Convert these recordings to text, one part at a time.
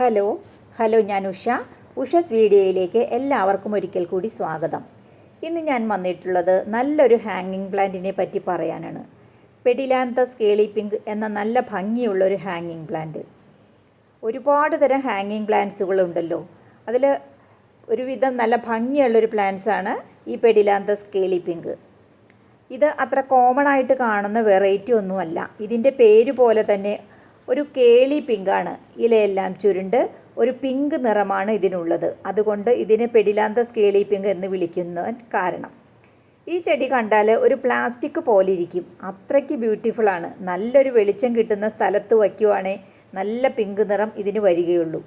Hello hello ഞാൻ ഉഷ. ഉഷസ് വീഡിയോയിലേക്ക് എല്ലാവർക്കും ഒരിക്കൽ കൂടി സ്വാഗതം. ഇന്ന് ഞാൻ വന്നിട്ടുള്ളത് നല്ലൊരു ഹാങ്ങിങ് പ്ലാന്റിനെ പറ്റി പറയാനാണ്. പെഡിലാന്തസ് കേളി പിങ്ക് എന്ന നല്ല ഭംഗിയുള്ള ഒരു ഹാങ്ങിങ് പ്ലാന്റ്. ഒരുപാട് തരം ഹാങ്ങിങ് പ്ലാന്റ്സുകളുണ്ടല്ലോ. അതിൽ ഒരുവിധം നല്ല ഭംഗിയുള്ളൊരു പ്ലാന്റ്സ് ആണ് ഈ പെഡിലാന്തസ് കേളി പിങ്ക്. ഇത് അത്ര കോമൺ ആയിട്ട് കാണുന്ന വെറൈറ്റി ഒന്നുമല്ല. ഇതിന്റെ പേര് പോലെ തന്നെ ഒരു കേളി പിങ്കാണ്. ഇലയെല്ലാം ചുരുണ്ട്. ഒരു പിങ്ക് നിറമാണ് ഇതിനുള്ളത്. അതുകൊണ്ട് ഇതിനെ പെഡിലാന്തസ് കേളി പിങ്ക് എന്ന് വിളിക്കുന്നവൻ കാരണം. ഈ ചെടി കണ്ടാൽ ഒരു പ്ലാസ്റ്റിക് പോലെ ഇരിക്കും. അത്രയ്ക്ക് ബ്യൂട്ടിഫുള്ളാണ് നല്ലൊരു വെളിച്ചം കിട്ടുന്ന സ്ഥലത്ത് വയ്ക്കുവാണെങ്കിൽ നല്ല പിങ്ക് നിറം ഇതിന് വരികയുള്ളൂ.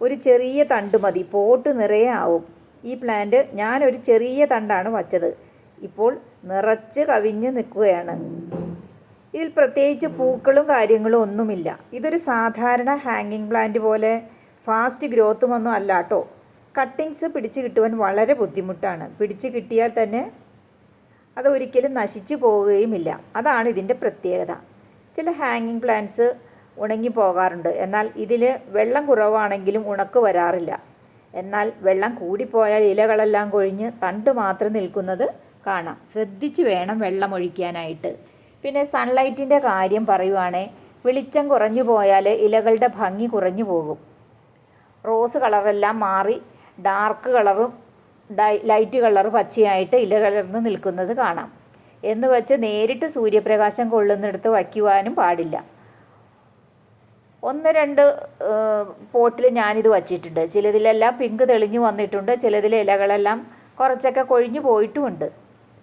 ഒരു ചെറിയ തണ്ട് മതി. പോട്ട് നിറയെ ആവും. ഈ പ്ലാന്റ് ഞാനൊരു ചെറിയ തണ്ടാണ് വച്ചത്. ഇപ്പോൾ നിറച്ച് കവിഞ്ഞ് നിൽക്കുകയാണ്. ഇതിൽ പ്രത്യേകിച്ച് പൂക്കളും കാര്യങ്ങളും ഒന്നുമില്ല. ഇതൊരു സാധാരണ ഹാങ്ങിങ് പ്ലാന്റ് പോലെ ഫാസ്റ്റ് ഗ്രോത്തും ഒന്നും അല്ല കേട്ടോ കട്ടിങ്സ് പിടിച്ച് കിട്ടുവാൻ വളരെ ബുദ്ധിമുട്ടാണ്. പിടിച്ച് കിട്ടിയാൽ തന്നെ അത് ഒരിക്കലും നശിച്ചു പോവുകയുമില്ല. അതാണ് ഇതിന്റെ പ്രത്യേകത. ചില ഹാങ്ങിങ് പ്ലാന്റ്സ് ഉണങ്ങി പോകാറുണ്ട്. എന്നാൽ ഇതിൽ വെള്ളം കുറവാണെങ്കിലും ഉണക്ക് വരാറില്ല. എന്നാൽ വെള്ളം കൂടിപ്പോയാൽ ഇലകളെല്ലാം കൊഴിഞ്ഞ് തണ്ട് മാത്രം നിൽക്കുന്നത് കാണാം. ശ്രദ്ധിച്ച് വേണം വെള്ളം ഒഴിക്കാനായിട്ട്. പിന്നെ സൺലൈറ്റിന്റെ കാര്യം പറയുവാണേ വെളിച്ചം കുറഞ്ഞു പോയാൽ ഇലകളുടെ ഭംഗി കുറഞ്ഞു പോകും. റോസ് കളറെല്ലാം മാറി ഡാർക്ക് കളറും ഡൈ ലൈറ്റ് കളറും പച്ചയായിട്ട് ഇല കലർന്ന് നിൽക്കുന്നത് കാണാം. എന്ന് വെച്ച് നേരിട്ട് സൂര്യപ്രകാശം കൊള്ളുന്നിടത്ത് വയ്ക്കുവാനും പാടില്ല. ഒന്ന് രണ്ട് പോട്ടിൽ ഞാനിത് വച്ചിട്ടുണ്ട്. ചിലതിലെല്ലാം പിങ്ക് തെളിഞ്ഞു വന്നിട്ടുണ്ട് ചിലതിലെ ഇലകളെല്ലാം കുറച്ചൊക്കെ കൊഴിഞ്ഞു പോയിട്ടുമുണ്ട്.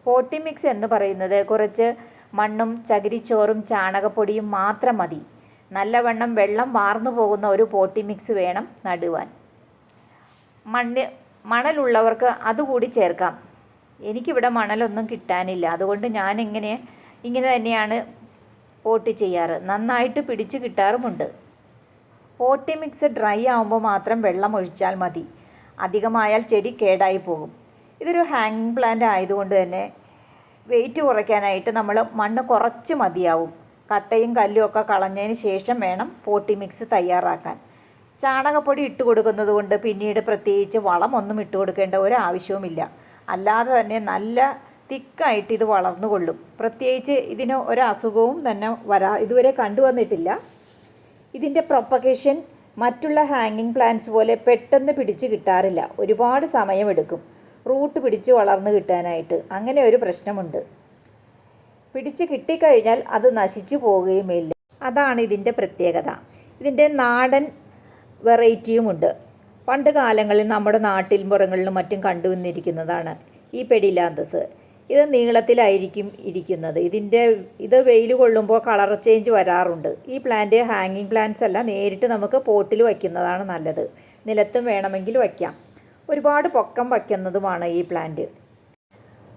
പോട്ടി മിക്സ് എന്ന് പറയുന്നത് കുറച്ച് മണ്ണും ചകിരിച്ചോറും ചാണകപ്പൊടിയും മാത്രം മതി. നല്ലവണ്ണം വെള്ളം വാർന്നു പോകുന്ന ഒരു പോട്ടി മിക്സ് വേണം നടുവാൻ. മണ്ണ് മണലുള്ളവർക്ക് അതുകൂടി ചേർക്കാം. എനിക്കിവിടെ മണലൊന്നും കിട്ടാനില്ല. അതുകൊണ്ട് ഞാൻ ഇങ്ങനെ ഇങ്ങനെ തന്നെയാണ് പോട്ടി ചെയ്യാറ്. നന്നായിട്ട് പിടിച്ച് കിട്ടാറുമുണ്ട്. പോട്ടി മിക്സ് ഡ്രൈ ആകുമ്പോൾ മാത്രം വെള്ളം ഒഴിച്ചാൽ മതി. അധികമായാൽ ചെടി കേടായി പോകും. ഇതൊരു ഹാങ്ങിങ് പ്ലാന്റ് ആയതുകൊണ്ട് തന്നെ വെയിറ്റ് കുറയ്ക്കാനായിട്ട് നമ്മൾ മണ്ണ് കുറച്ച് മതിയാവും. കട്ടയും കല്ലും ഒക്കെ കളഞ്ഞതിന് ശേഷം വേണം പോട്ടി മിക്സ് തയ്യാറാക്കാൻ. ചാണകപ്പൊടി ഇട്ട് കൊടുക്കുന്നത് കൊണ്ട് പിന്നീട് പ്രത്യേകിച്ച് വളമൊന്നും ഇട്ട് കൊടുക്കേണ്ട ഒരു ആവശ്യവുമില്ല അല്ലാതെ തന്നെ നല്ല തിക്കായിട്ട് ഇത് വളർന്നു കൊള്ളും. പ്രത്യേകിച്ച് ഇതിന് ഒരു അസുഖവും തന്നെ വരാ ഇതുവരെ കണ്ടുവന്നിട്ടില്ല ഇതിന്റെ പ്രൊപ്പഗേഷൻ മറ്റുള്ള ഹാങ്ങിങ് പ്ലാന്റ്സ് പോലെ പെട്ടെന്ന് പിടിച്ച് കിട്ടാറില്ല. ഒരുപാട് സമയമെടുക്കും. റൂട്ട് പിടിച്ച് വളർന്നു കിട്ടാനായിട്ട്. അങ്ങനെ ഒരു പ്രശ്നമുണ്ട്. പിടിച്ച് കിട്ടിക്കഴിഞ്ഞാൽ അത് നശിച്ചു പോവുകയുമില്ല അതാണ് ഇതിന്റെ പ്രത്യേകത. ഇതിന്റെ നാടൻ വെറൈറ്റിയുമുണ്ട് പണ്ട് കാലങ്ങളിൽ നമ്മുടെ നാട്ടിൽ പുറങ്ങളിലും മറ്റും കണ്ടുവന്നിരിക്കുന്നതാണ് ഈ പെടിലാന്തസ്. ഇത് നീളത്തിലായിരിക്കും ഇരിക്കുന്നത്. ഇതിന്റെ ഇത് വെയിൽ കൊള്ളുമ്പോൾ കളർ ചേഞ്ച് വരാറുണ്ട്. ഈ പ്ലാന്റ് ഹാങ്ങിങ് പ്ലാന്റ്സ് അല്ല നേരിട്ട് നമുക്ക് പോട്ടിൽ വയ്ക്കുന്നതാണ് നല്ലത്. നിലത്തും വേണമെങ്കിൽ വയ്ക്കാം. ഒരുപാട് പൊക്കം വയ്ക്കുന്നതുമാണ് ഈ പ്ലാന്റ്.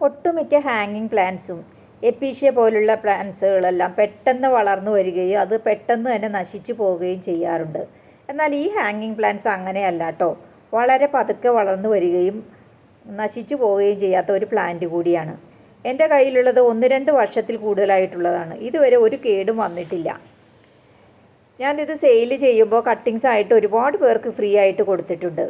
ഒട്ടുമിക്ക ഹാങ്ങിങ് പ്ലാന്റ്സും എപ്പീഷ്യ പോലുള്ള പ്ലാന്റ്സുകളെല്ലാം പെട്ടെന്ന് വളർന്നു വരികയും അത് പെട്ടെന്ന് തന്നെ നശിച്ചു പോവുകയും ചെയ്യാറുണ്ട്. എന്നാൽ ഈ ഹാങ്ങിങ് പ്ലാന്റ്സ് അങ്ങനെയല്ല കേട്ടോ. വളരെ പതുക്കെ വളർന്നു വരികയും നശിച്ചു പോവുകയും ചെയ്യാത്ത ഒരു പ്ലാന്റ് കൂടിയാണ്. എന്റെ കയ്യിലുള്ളത് ഒന്ന് രണ്ട് വർഷത്തിൽ കൂടുതലായിട്ടുള്ളതാണ്. ഇതുവരെ ഒരു കേടും വന്നിട്ടില്ല. ഞാനിത് സെയിൽ ചെയ്യുമ്പോൾ കട്ടിങ്സ് ആയിട്ട് ഒരുപാട് പേർക്ക് ഫ്രീ ആയിട്ട് കൊടുത്തിട്ടുണ്ട്.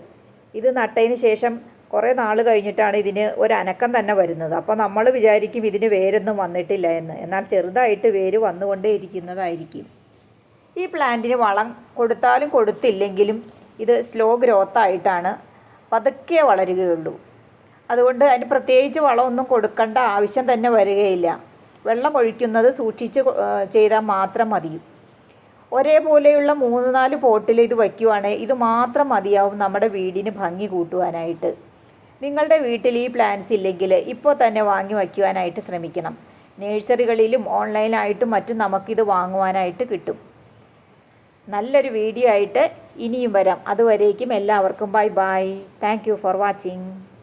ഇത് നട്ടതിന് ശേഷം കുറേ നാൾ കഴിഞ്ഞിട്ടാണ് ഇതിന് ഒരു അനക്കം തന്നെ വരുന്നത്. അപ്പോൾ നമ്മൾ വിചാരിക്കും ഇതിന് വേരൊന്നും വന്നിട്ടില്ല എന്ന്. എന്നാൽ ചെറുതായിട്ട് വേര് വന്നുകൊണ്ടേ ഇരിക്കുന്നതായിരിക്കും. ഈ പ്ലാന്റിന് വളം കൊടുത്താലും കൊടുത്തില്ലെങ്കിലും ഇത് സ്ലോ ഗ്രോത്ത് ആയിട്ടാണ് പതുക്കെ വളരുകയുള്ളൂ. അതുകൊണ്ട് അതിന് പ്രത്യേകിച്ച് വളമൊന്നും കൊടുക്കേണ്ട ആവശ്യം തന്നെ വരികയില്ല. വെള്ളം ഒഴിക്കുന്നത് സൂക്ഷിച്ച് ചെയ്താൽ മാത്രം മതി. ഒരേപോലെയുള്ള മൂന്ന് നാല് പോട്ടിൽ ഇത് വയ്ക്കുവാണെങ്കിൽ ഇത് മാത്രം മതിയാവും നമ്മുടെ വീടിന് ഭംഗി കൂട്ടുവാനായിട്ട്. നിങ്ങളുടെ വീട്ടിൽ ഈ പ്ലാന്റ്സ് ഇല്ലെങ്കിൽ ഇപ്പോൾ തന്നെ വാങ്ങി വയ്ക്കുവാനായിട്ട് ശ്രമിക്കണം. നേഴ്സറികളിലും ഓൺലൈനായിട്ടും മറ്റും നമുക്കിത് വാങ്ങുവാനായിട്ട് കിട്ടും. നല്ലൊരു വീഡിയോ ആയിട്ട് ഇനിയും വരാം. അതുവരേക്കും എല്ലാവർക്കും bye bye. Thank for watching